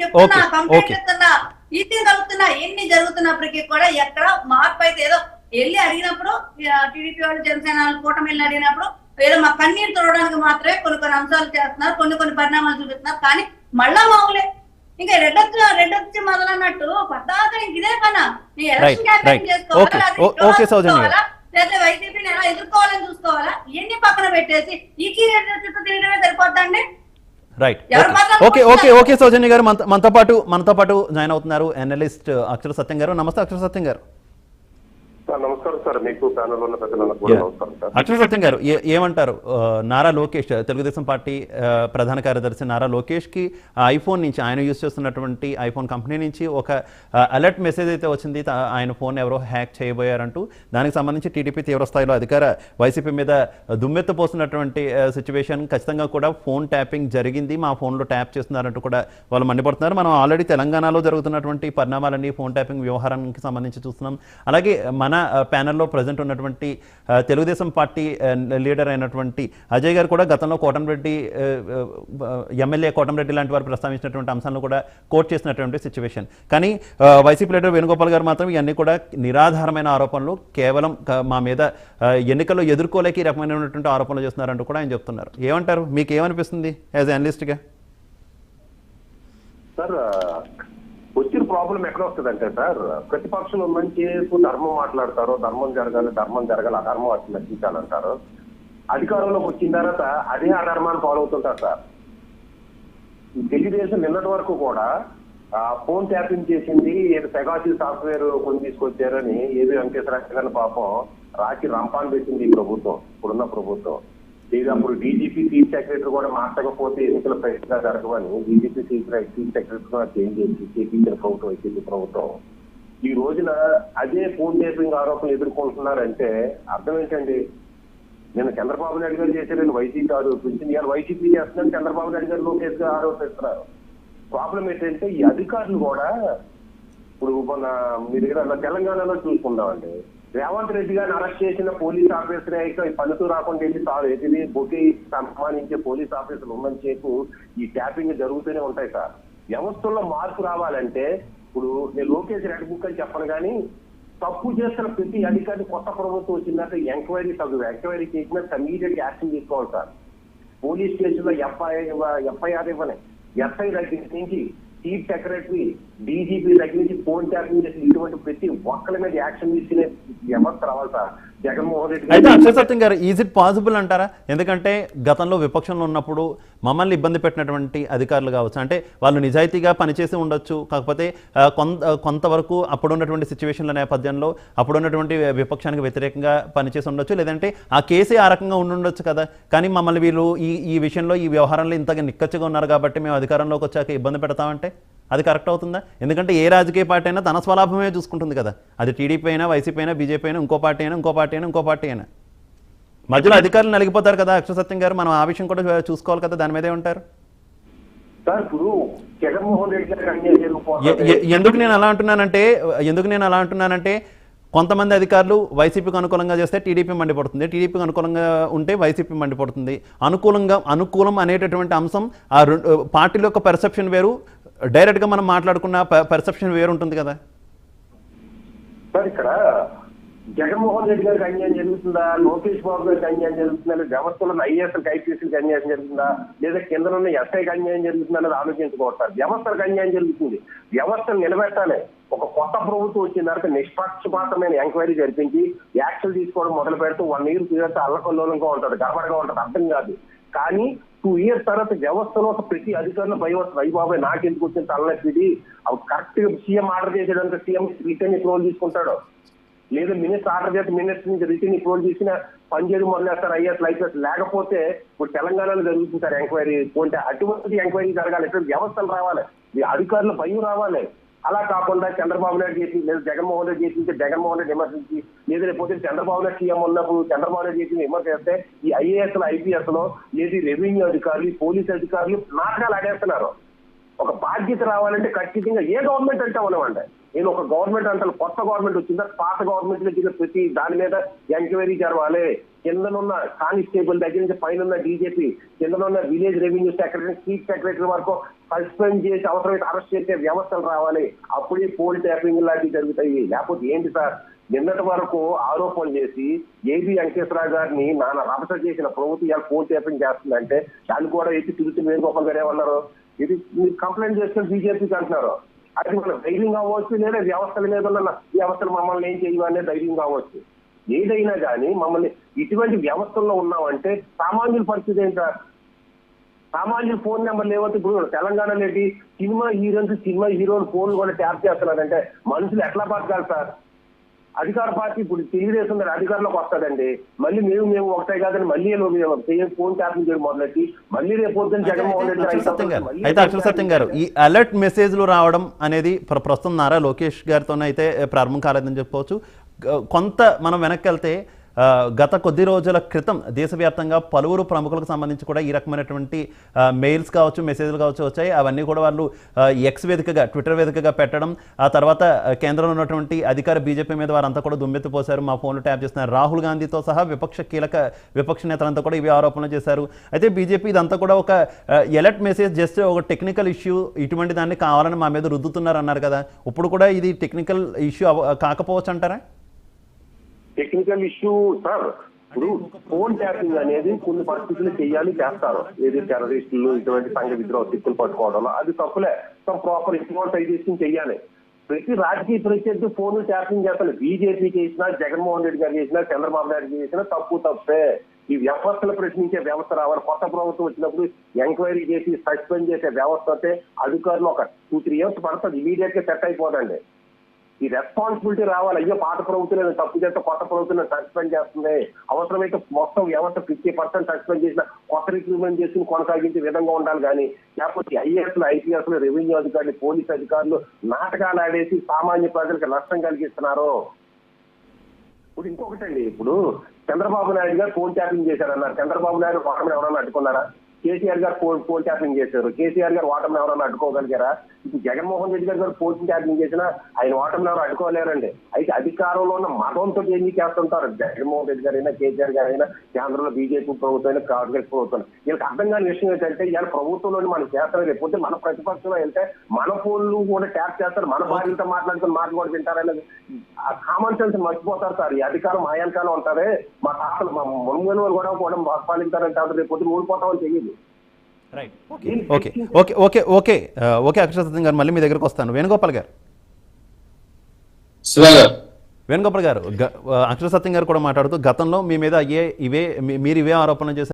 చెప్తున్నా కంప్లైంట్. ఇస్తున్నా ఇది జరుగుతున్నా ఎన్ని జరుగుతున్నప్పటికీ కూడా ఎక్కడ మార్పు అయితే ఏదో వెళ్ళి అడిగినప్పుడు టీడీపీ వాళ్ళు జనసేన వాళ్ళు కూటమి వెళ్ళి అడిగినప్పుడు ఏదో మా కన్నీరు తోడడానికి మాత్రమే కొన్ని కొన్ని అంశాలు చేస్తున్నారు కొన్ని కొన్ని పరిణామాలు చూపిస్తున్నారు కానీ మళ్ళా మామూలే ఇంకా రెడ్డొచ్చు రెడ్డొచ్చి మొదలన్నట్టు ఇంక ఇదే పనా నీ ఎలక్షన్ క్యాంపెయిన్. చేసుకోవాలా? లేకపోతే వైసీపీని ఎలా ఎదుర్కోవాలని చూసుకోవాలా ఇవన్నీ పక్కన పెట్టేసి ఈ కీరెడ్డి చుట్టూ తిరగడమే సరిపోద్దండి right? Okay okay okay Soujanya గారు మనతో పాటు మనతో పాటు జాయిన్ అవుతున్నారు అనలిస్ట్ అక్షర సత్యం గారు. నమస్తే అక్షర సత్యం గారు. నమస్కారం సార్. మీకు ప్యానల్ ఉన్న పెద్దలకు కూడా Yeah. నమస్కారం సార్. అక్షర సత్యం గారు ఏమంటారు? నారా లోకేష్ తెలుగుదేశం పార్టీ ప్రధాన కార్యదర్శి నారా లోకేష్కి ఆ ఐఫోన్ నుంచి ఆయన యూజ్ చేస్తున్నటువంటి ఐఫోన్ కంపెనీ నుంచి ఒక అలర్ట్ మెసేజ్ అయితే వచ్చింది. ఆయన ఫోన్ ఎవరో హ్యాక్ చేయబోయారంటూ. దానికి సంబంధించి టీడీపీ తీవ్ర స్థాయిలో అధికార వైసీపీ మీద దుమ్మెత్తపోతున్నటువంటి సిచ్యువేషన్ ఖచ్చితంగా కూడా ఫోన్ ట్యాపింగ్ జరిగింది. మా ఫోన్లో ట్యాప్ చేస్తున్నారంటూ కూడా వాళ్ళు మండిపడుతున్నారు. మనం ఆల్రెడీ తెలంగాణలో జరుగుతున్నటువంటి పరిణామాలన్నీ ఫోన్ ట్యాపింగ్ వ్యవహారానికి సంబంధించి చూస్తున్నాం. అలాగే మన మన ప్యానెల్లో ప్రజెంట్ ఉన్నటువంటి తెలుగుదేశం పార్టీ లీడర్ అయినటువంటి అజయ్ గారు కూడా గతంలో కోటంరెడ్డి ఎమ్మెల్యే కోటంరెడ్డి లాంటి వారు ప్రస్తావించినటువంటి అంశాలను కూడా కోట్ చేసినటువంటి సిచ్యువేషన్ కానీ వైసీపీ లీడర్ వేణుగోపాల్ గారు మాత్రం ఇవన్నీ కూడా నిరాధారమైన ఆరోపణలు కేవలం మా మీద ఎన్నికల్లో ఎదుర్కోలేక ఈ రకమైనటువంటి ఆరోపణలు చేస్తున్నారంటూ కూడా ఆయన చెప్తున్నారు. ఏమంటారు? మీకు ఏమనిపిస్తుంది? యాజ్ అనలిస్ట్గా సార్ వచ్చిన ప్రాబ్లం ఎక్కడ వస్తుందంటే సార్ ప్రతిపక్షంలో మంచిసేపు ధర్మం మాట్లాడతారు ధర్మం జరగాలి ధర్మం జరగాలి అధర్మం వచ్చి నశించాలంటారు అధికారంలోకి వచ్చిన తర్వాత అదే అధర్మాన్ని ఫాలో అవుతుంటారు సార్. ఈ తెలుగుదేశం నిన్నటి వరకు కూడా ఫోన్ ట్యాపింగ్ చేసింది ఏదో పెగాసి సాఫ్ట్వేర్ కొని తీసుకొచ్చారని ఏది వెంకటేశ్వర గారిని పాపం రాకి రంపాన్ పెట్టింది ఈ ప్రభుత్వం ఇప్పుడున్న ప్రభుత్వం. ఇది అప్పుడు డీజీపీ చీఫ్ సెక్రటరీ కూడా మార్చకపోతే ఎన్నికల ప్రయత్నంగా జరగవని డీజీపీ చీఫ్ చీఫ్ సెక్రటరీ కూడా చేంజ్ చేసి చేపించిన ప్రభుత్వం వచ్చింది ప్రభుత్వం. ఈ రోజున అదే ఫోన్ టేపింగ్ ఆరోపణలు ఎదుర్కొంటున్నారంటే అర్థం ఏంటండి? నేను చంద్రబాబు నాయుడు గారు చేశారని వైసీపీ ఆరోపించింది. ఇవాళ వైసీపీ చేస్తున్నాను చంద్రబాబు నాయుడు గారు లోకేష్ గారు ఆరోపిస్తున్నారు. ప్రాబ్లం ఏంటంటే ఈ అధికారులు కూడా ఇప్పుడు మన మీ దగ్గర తెలంగాణలో చూసుకుందామండి. రేవంత్ రెడ్డి గారిని అరెస్ట్ చేసిన పోలీస్ ఆఫీసర్ అయితే పనుతూ రాకుండా వెళ్ళి సార్ ఎదిరి బొకే సంపాదించే పోలీస్ ఆఫీసర్లు ఉన్నంత చేపు ఈ ట్యాపింగ్ జరుగుతూనే ఉంటాయి సార్. వ్యవస్థల్లో మార్పు రావాలంటే ఇప్పుడు నేను లోకేష్ రెడ్ బుక్ అని చెప్పను కానీ తప్పు చేస్తున్న ప్రతి అధికారి కొత్త ప్రభుత్వం వచ్చిందంటే ఎంక్వైరీ తగ్గు ఎంక్వైరీ చేసిన ఇమీడియట్ యాక్షన్ తీసుకోవాలి సార్. పోలీస్ స్టేషన్లో ఎఫ్ఐఆర్ ఎఫ్ఐఆర్ ఇవ్వని. ఎస్ఐ దగ్గర నుంచి చీఫ్ సెక్రటరీ డీజీపీ దగ్గర నుంచి ఫోన్ ట్యాపింగ్ చేసి ఇటువంటి ప్రతి ఒక్కరి మీద యాక్షన్ తీసుకునే వ్యవస్థ రావాలి సార్. జగన్మోహన్ రెడ్డి అయితే అక్షయ్ సత్యం గారు ఈజ్ ఇట్ పాసిబుల్ అంటారా? ఎందుకంటే గతంలో విపక్షంలో ఉన్నప్పుడు మమ్మల్ని ఇబ్బంది పెట్టినటువంటి అధికారులు కావచ్చు అంటే వాళ్ళు నిజాయితీగా పనిచేసి ఉండొచ్చు కాకపోతే కొంత కొంతవరకు అప్పుడున్నటువంటి సిచ్యువేషన్ల నేపథ్యంలో అప్పుడున్నటువంటి విపక్షానికి వ్యతిరేకంగా పనిచేసి ఉండొచ్చు లేదంటే ఆ కేసే ఆ రకంగా ఉండుండొచ్చు కదా. కానీ మమ్మల్ని వీళ్ళు ఈ ఈ విషయంలో ఈ వ్యవహారంలో ఇంతగా నిక్కచ్చిగా ఉన్నారు కాబట్టి మేము అధికారంలోకి వచ్చాక ఇబ్బంది పెడతామంటే? అది కరెక్ట్ అవుతుందా? ఎందుకంటే ఏ రాజకీయ పార్టీ అయినా తన స్వలాభమే చూసుకుంటుంది కదా. అది టీడీపీ అయినా వైసీపీ అయినా బీజేపీ అయినా ఇంకో పార్టీ అయినా ఇంకో పార్టీ అయినా ఇంకో పార్టీ అయినా. మధ్యలో అధికారులు నలిగిపోతారు కదా అక్షర సత్యం గారు మనం ఆ విషయం కూడా చూసుకోవాలి కదా దాని మీదే ఉంటారు. ఎందుకు నేను అలా అంటున్నానంటే ఎందుకు నేను అలా అంటున్నానంటే కొంతమంది అధికారులు వైసీపీకి అనుకూలంగా చేస్తే టీడీపీ మండిపడుతుంది. టీడీపీకి అనుకూలంగా ఉంటే వైసీపీ మండిపడుతుంది. అనుకూలంగా అనుకూలం అనేటటువంటి అంశం ఆ రెండు పార్టీల యొక్క పెర్సెప్షన్ వేరు డైరెక్ట్గా మనం మాట్లాడుకున్న పర్సెప్షన్ వేరు ఉంటుంది కదా? సార్ ఇక్కడ జగన్మోహన్ రెడ్డి గారికి అన్యాయం జరుగుతుందా? లోకేష్ బాబు గారికి అన్యాయం జరుగుతుందా? లేదా వ్యవస్థలో ఉన్న ఐఏఎస్ ఐపీఎస్ఎల్కి అన్యాయం జరుగుతుందా? లేదా కింద ఉన్న ఎస్ఐకి అన్యాయం జరుగుతుందా అనేది ఆలోచించుకోవాలి వ్యవస్థలకు అన్యాయం జరుగుతుంది. వ్యవస్థను నిలబెట్టాలి. ఒక కొత్త ప్రభుత్వం వచ్చిన తర్వాత నిష్పక్షపాతమైన ఎంక్వైరీ జరిపించి యాక్షన్ తీసుకోవడం మొదలు పెడుతూ వన్ ఇయర్ పీరియడ్ అల్లకల్లోలంగా ఉంటుంది గడబడగా ఉంటుంది అర్థం కాదు. కానీ టూ ఇయర్స్ తర్వాత వ్యవస్థలో ఒక ప్రతి అధికారులు భయం వస్తుంది అయ్యి బాబాయ్ నాకెందుకు వచ్చిన తలనొప్పి ఇది? కరెక్ట్గా సీఎం ఆర్డర్ చేసేదానికి సీఎం రిటర్న్ అప్రూవల్ తీసుకుంటాడు. లేదా మినిస్టర్ ఆర్డర్ చేస్తే మినిస్టర్ నుంచి రిటర్న్ అప్రూవల్ చేసిన పనిచేయడం మొదలేస్తారు ఐఎస్ లైసెన్స్ లేకపోతే ఇప్పుడు తెలంగాణలో జరుగుతుంది సార్ ఎంక్వైరీ. అంటే అటువంటి ఎంక్వైరీ జరగాలి. ఇటువంటి వ్యవస్థలు రావాలి. ఈ అధికారులు భయం రావాలి. అలా కాకుండా చంద్రబాబు నాయుడు చేసి లేదా జగన్మోహన్ రెడ్డి చేసి జగన్మోహన్ రెడ్డి విమర్శించి లేదు లేకపోతే చంద్రబాబు నాయుడు సీఎం ఉన్నప్పుడు చంద్రబాబు నాయుడు చేసి విమర్శ చేస్తే ఈ ఐఏఎస్ ఐపీఎస్లో లేదు రెవెన్యూ అధికారులు పోలీస్ అధికారులు నాటకాలు ఆడేస్తున్నారు. ఒక బాధ్యత రావాలంటే ఖచ్చితంగా ఏ గవర్నమెంట్ అంటే అవనమండి నేను ఒక గవర్నమెంట్ అంటే కొత్త గవర్నమెంట్ వచ్చిందా పాత గవర్నమెంట్ దగ్గర ప్రతి దాని మీద ఎంక్వైరీ జరగాలి కిందనున్న కానిస్టేబుల్ దగ్గర నుంచి పైన DGP కిందనున్న village revenue secretary chief secretary వరకు సస్పెండ్ చేసి అవసరమైతే అరెస్ట్ చేసే వ్యవస్థలు రావాలి. అప్పుడే పోల్ ట్యాపింగ్ లాంటివి జరుగుతాయి. లేకపోతే ఏంటి సార్? నిన్నటి వరకు ఆరోపణలు చేసి ఏబి వెంకటేశ్వరరావు గారిని నాన్న రభస చేసిన ప్రభుత్వం ఇవాళ ఫోన్ ట్యాపింగ్ చేస్తుందంటే దాన్ని కూడా ఎత్తి తిరుగుతూ వేణుగోపాల్ గారు ఏమన్నారు? ఇది మీరు కంప్లైంట్ చేస్తే బీజేపీకి అంటున్నారు. అది మన ధైర్యం కావచ్చు లేదా వ్యవస్థల మీద ఉన్న వ్యవస్థలు మమ్మల్ని ఏం చేయమనే ధైర్యం కావచ్చు ఏదైనా కానీ మమ్మల్ని ఇటువంటి వ్యవస్థల్లో ఉన్నామంటే సామాన్యుల పరిస్థితి ఏంటి సార్? సామాన్యుల ఫోన్ నెంబర్ లేకపోతే ఇప్పుడు తెలంగాణలో లేటి సినిమా హీరోన్స్ సినిమా హీరోలు ఫోన్ కూడా ట్యాప్ చేస్తున్నారంటే మనుషులు ఎట్లా బతకాలి సార్? అధికార పార్టీ ఇప్పుడు తెలుగుదేశం గారు అధికారంలోకి వస్తుందండి మళ్ళీ మేము మేము ఒకటే కాదని మళ్ళీ మేము ఫోన్ ట్యాపింగ్ చేయడం మొదలెట్టి మళ్ళీ రేపు పొద్దున్న జగన్మోహన్ రెడ్డి అయితే అక్షర సత్యం గారు ఈ అలర్ట్ మెసేజ్లు రావడం అనేది ప్ర- ప్రస్తుతం నారా లోకేష్ గారితోనే అయితే ప్రారంభం కాలేదని చెప్పుకోవచ్చు కొంత మనం వెనక్కి వెళ్తే గత కొద్ది రోజుల క్రితం దేశవ్యాప్తంగా పలువురు ప్రముఖులకు సంబంధించి కూడా ఈ రకమైనటువంటి మెయిల్స్ కావచ్చు మెసేజ్లు కావచ్చు వచ్చాయి. అవన్నీ కూడా వాళ్ళు ఎక్స్ వేదికగా ట్విట్టర్ వేదికగా పెట్టడం ఆ తర్వాత కేంద్రంలో ఉన్నటువంటి అధికార బీజేపీ మీద వారంతా కూడా దుమ్మెత్తిపోశారు. మా ఫోన్లు ట్యాప్ చేస్తున్నారు. రాహుల్ గాంధీతో సహా విపక్ష కీలక విపక్ష నేతలంతా కూడా ఇవి ఆరోపణలు చేశారు. అయితే బీజేపీ ఇదంతా కూడా ఒక ఎలర్ట్ మెసేజ్ జస్ట్ ఒక టెక్నికల్ ఇష్యూ ఇటువంటి దాన్ని కావాలని మా మీద రుద్దుతున్నారు అన్నారు కదా. ఇప్పుడు కూడా ఇది టెక్నికల్ ఇష్యూ కాకపోవచ్చు అంటారా? టెక్నికల్ ఇష్యూ సార్ ఇప్పుడు ఫోన్ ట్యాపింగ్ అనేది కొన్ని పరిస్థితులు చేయాలి చేస్తారు. ఏది టెర్రరిస్టులు ఇటువంటి సంఘ విద్రోహ శక్తులు పట్టుకోవడం అది తప్పులే. సమ్ ప్రాపర్ ఇన్వెస్టిగేషన్ చేయాలి. ప్రతి రాజకీయ ప్రత్యర్థి ఫోన్ ట్యాపింగ్ చేస్తారు బీజేపీ చేసినా జగన్మోహన్ రెడ్డి గారు చేసినా చంద్రబాబు నాయుడు చేసినా తప్పు తప్పే. ఈ వ్యవస్థలు ప్రశ్నించే వ్యవస్థ రావాలి. కొత్త ప్రభుత్వం వచ్చినప్పుడు ఎంక్వైరీ చేసి సస్పెండ్ చేసే వ్యవస్థ అయితే అధికారులు ఒక టూ త్రీ ఇయర్స్ పడుతుంది. ఇమీడియట్గా సెట్ అయిపోదండి. ఈ రెస్పాన్సిబిలిటీ రావాలి. అయ్యో పాత ప్రభుత్వం నేను తప్పు చేస్తే కొత్త ప్రభుత్వం సస్పెండ్ చేస్తుంది. అవసరమైతే మొత్తం వ్యవస్థ ఫిఫ్టీ పర్సెంట్ సస్పెండ్ చేసిన కొత్త రిక్రూట్మెంట్ చేసుకుని కొనసాగించే విధంగా ఉండాలి కానీ లేకపోతే ఐఏఎస్ ఐపీఎస్ రెవెన్యూ అధికారులు పోలీస్ అధికారులు నాటకాలు ఆడేసి సామాన్య ప్రజలకు నష్టం కలిగిస్తున్నారు. ఇప్పుడు ఇంకొకటండి ఇప్పుడు చంద్రబాబు నాయుడు గారు ఫోన్ ట్యాపింగ్ చేశారన్నారు. చంద్రబాబు నాయుడు వాహనం ఎవరన్నా అడ్డుకున్నారా? కేసీఆర్ గారు పోల్ ట్యాపింగ్ చేశారు. కేసీఆర్ గారు ఓటమిని ఎవరన్నా అడ్డుకోగలిగారా? ఇప్పుడు జగన్మోహన్ రెడ్డి గారు కూడా పోల్ ట్యాపింగ్ చేసినా ఆయన ఓటమిని ఎవరు అడ్డుకోలేరండి. అయితే అధికారంలో ఉన్న మతంతో ఏం చేస్తుంటారు? జగన్మోహన్ రెడ్డి గారైనా కేసీఆర్ గారైనా కేంద్రంలో బీజేపీ ప్రభుత్వం అయినా కాంగ్రెస్ ప్రభుత్వం. వీళ్ళకి అర్థం కాని విషయం ఏంటంటే ఇవాళ ప్రభుత్వంలోని మనం చేస్తారు లేకపోతే మన ప్రతిపక్షంలో వెళ్తే మన ఫోన్లు కూడా ట్యాప్ చేస్తారు. మన భార్యతో మాట్లాడుకుని మాట కూడా వింటారనేది ఆ కామన్ సెన్స్ మర్చిపోతారు సార్. ఈ అధికారం ఆయాలకాలం ఉంటారే మా తాతలు మా మునుగోలు కూడా కూడా పాలించారంటే అప్పుడు రేపు ఊడిపోతామని తెలియదు. Right okay okay okay okay okay Akshara Satyam గారు మళ్ళీ మీ దగ్గరకు వస్తాను. వేణుగోపాల్ గారు. వేణుగోపాల్ గారు అక్షర సత్యం గారు కూడా మాట్లాడుతూ గతంలో మీ మీద అయ్యే ఇవే మీరు ఇవే ఆరోపణలు చేశారు.